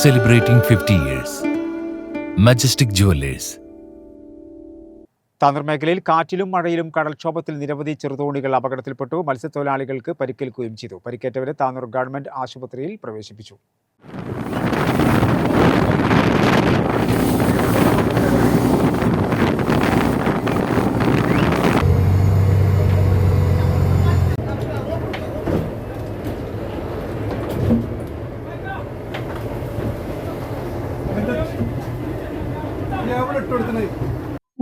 celebrating 50 years. Majestic Jewelers. Tanur മേഖലയിൽ കാറ്റിലും മഴയിലും കടൽക്ഷോഭത്തിൽ നിരവധി ചെറുതോണികൾ അപകടത്തിൽപ്പെട്ടു മത്സ്യത്തൊഴിലാളികൾക്ക് പരിക്കേൽക്കുകയും ചെയ്തു പരിക്കേറ്റവരെ താനൂർ ഗവൺമെന്റ് ആശുപത്രിയിൽ പ്രവേശിപ്പിച്ചു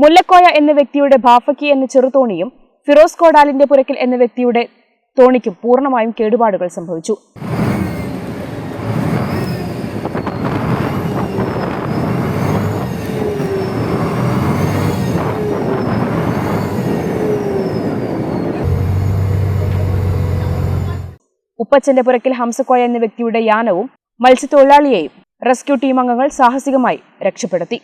മുല്ലക്കോയ എന്ന വ്യക്തിയുടെ ബാഫക്കി എന്ന ചെറുതോണിയും ഫിറോസ് കോടാലിന്റെ പുരക്കിൽ എന്ന വ്യക്തിയുടെ തോണിക്കും പൂർണമായും കേടുപാടുകൾ സംഭവിച്ചു. ഉപ്പച്ചന്റെ പുരക്കിൽ ഹംസക്കോയ എന്ന വ്യക്തിയുടെ യാനവും മത്സ്യത്തൊഴിലാളിയെയും റെസ്ക്യൂ ടീം അംഗങ്ങൾ സാഹസികമായി രക്ഷപ്പെടുത്തി.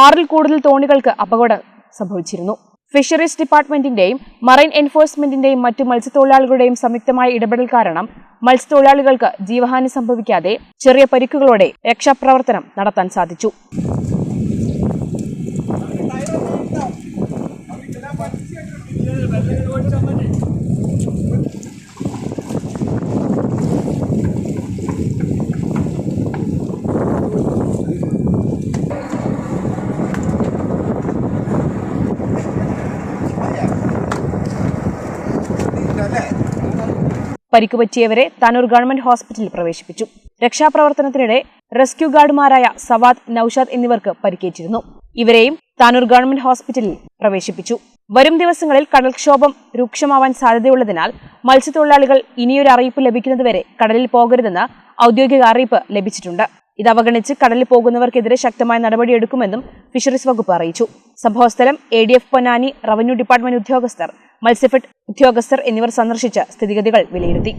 ആറിൽ കൂടുതൽ തോണികൾക്ക് അപകടം സംഭവിച്ചിരുന്നു. ഫിഷറീസ് ഡിപ്പാർട്ട്മെന്റിന്റെയും മറൈൻ എൻഫോഴ്സ്മെന്റിന്റെയും മറ്റു മത്സ്യത്തൊഴിലാളികളുടെയും സംയുക്തമായ ഇടപെടൽ കാരണം മത്സ്യത്തൊഴിലാളികൾക്ക് ജീവഹാനി സംഭവിക്കാതെ ചെറിയ പരിക്കുകളോടെ രക്ഷാപ്രവർത്തനം നടത്താൻ സാധിച്ചു. പരിക്ക് പറ്റിയവരെ താനൂർ ഗവൺമെന്റ് ഹോസ്പിറ്റലിൽ പ്രവേശിപ്പിച്ചു. രക്ഷാപ്രവർത്തനത്തിനിടെ റെസ്ക്യൂ ഗാർഡുമാരായ സവാദ് നൌഷാദ് എന്നിവർക്ക് പരിക്കേറ്റിരുന്നു. ഇവരെയും താനൂർ ഗവൺമെന്റ് ഹോസ്പിറ്റലിൽ പ്രവേശിപ്പിച്ചു. വരും ദിവസങ്ങളിൽ കടൽക്ഷോഭം രൂക്ഷമാവാൻ സാധ്യതയുള്ളതിനാൽ മത്സ്യത്തൊഴിലാളികൾ ഇനിയൊരു അറിയിപ്പ് ലഭിക്കുന്നതുവരെ കടലിൽ പോകരുതെന്ന് ഔദ്യോഗിക അറിയിപ്പ് ലഭിച്ചിട്ടുണ്ട്. ഇത് അവഗണിച്ച് കടലിൽ പോകുന്നവർക്കെതിരെ ശക്തമായ നടപടിയെടുക്കുമെന്നും ഫിഷറീസ് വകുപ്പ് അറിയിച്ചു. സംഭവസ്ഥലം A D F Ponnani revenue department ഉദ്യോഗസ്ഥർ മത്സ്യഫെഡ് ഉദ്യോഗസ്ഥർ എന്നിവർ സന്ദർശിച്ച് സ്ഥിതിഗതികൾ വിലയിരുത്തി